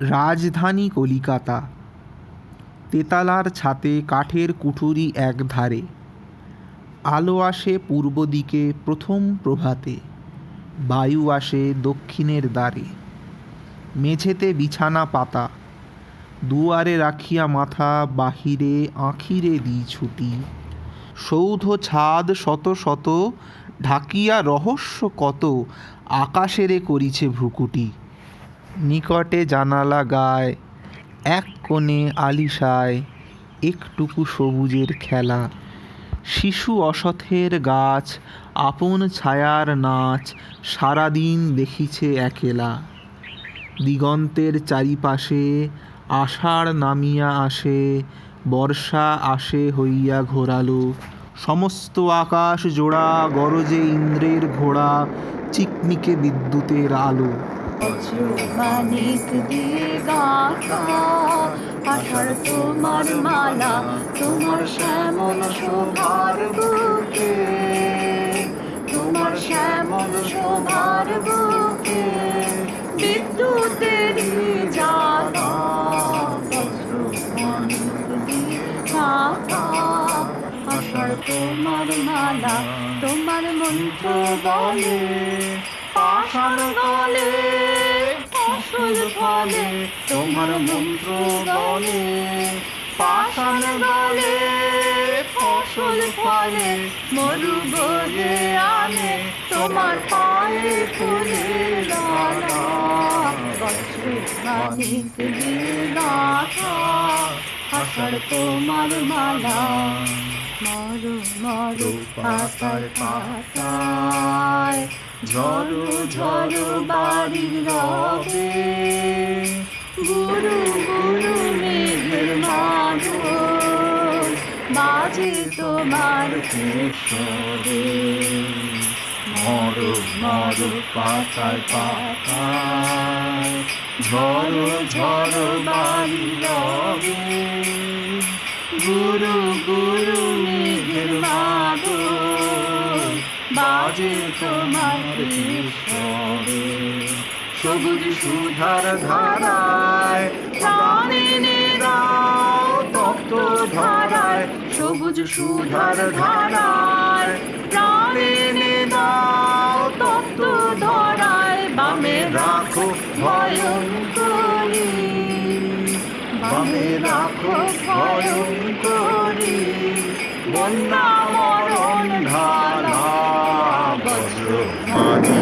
রাজধানী কলিকাতা। তেতালার ছাতে কাঠের কুঠুরি এক ধারে। আলো আসে পূর্ব দিকে প্রথম প্রভাতে। বায়ু আসে দক্ষিণের দ্বারে। মেঝেতে বিছানা পাতা। দুয়ারে রাখিয়া মাথা, বাহিরে আঁখিরে দিই ছুটি। সৌধ ছাদ শত শত ঢাকিয়া রহস্য কত, আকাশেরে করিছে ভ্রুকুটি। নিকটে জানালা গায়, এক কোণে আলিশায় একটুকু সবুজের খেলা। শিশু অসথের গাছ, আপন ছায়ার নাচ, সারাদিন দেখিছে একেলা। দিগন্তের চারিপাশে আষাঢ় নামিয়া আসে, বর্ষা আসে হইয়া ঘোরালো। সমস্ত আকাশ জোড়া, গরজে ইন্দ্রের ঘোড়া, চিকমিকে বিদ্যুতের আলো। মানিক গাথা আষাঢ় তোমার মালা, তোমার শ্যামল শোভার বুকে। তোমার শ্যামল শোভার বুকে, বিদ্যুতের তোমার মালা, তোমার মন্ত্র বলে পাষাণ গলে ফসল ফলে তোমার মন্ত্র বলে, পাষাণ গলে ফসল ফলে, মরু বলে আনে, তোমার পায়ে ফুলে আষাঢ় তোমার মালা, মরু মরু পাতায় পাতায় ঝড়ো ঝড়ো বাড়ির রবে। গুরু গুরু মেঘের মাধুর বাজে তোমার কেশরে। মরু মরু পাতায় পাতায়। ঝড়ো ঝড়ো বাড়ি রবে। গুরু গুরু মেঘের মাধুর বাজে তোমার ঈশ্বরে সবুজ সুধার ধারায় তপ্ত ধারায়। সবুজ সুধার ধারায় প্রাণিনী দাও তপ্ত ধরায়। বামে রাখো ভয়ঙ্করি, বামে রাখো ভয়ঙ্করী, বন্যা মরণ ধারা বজ্র মানি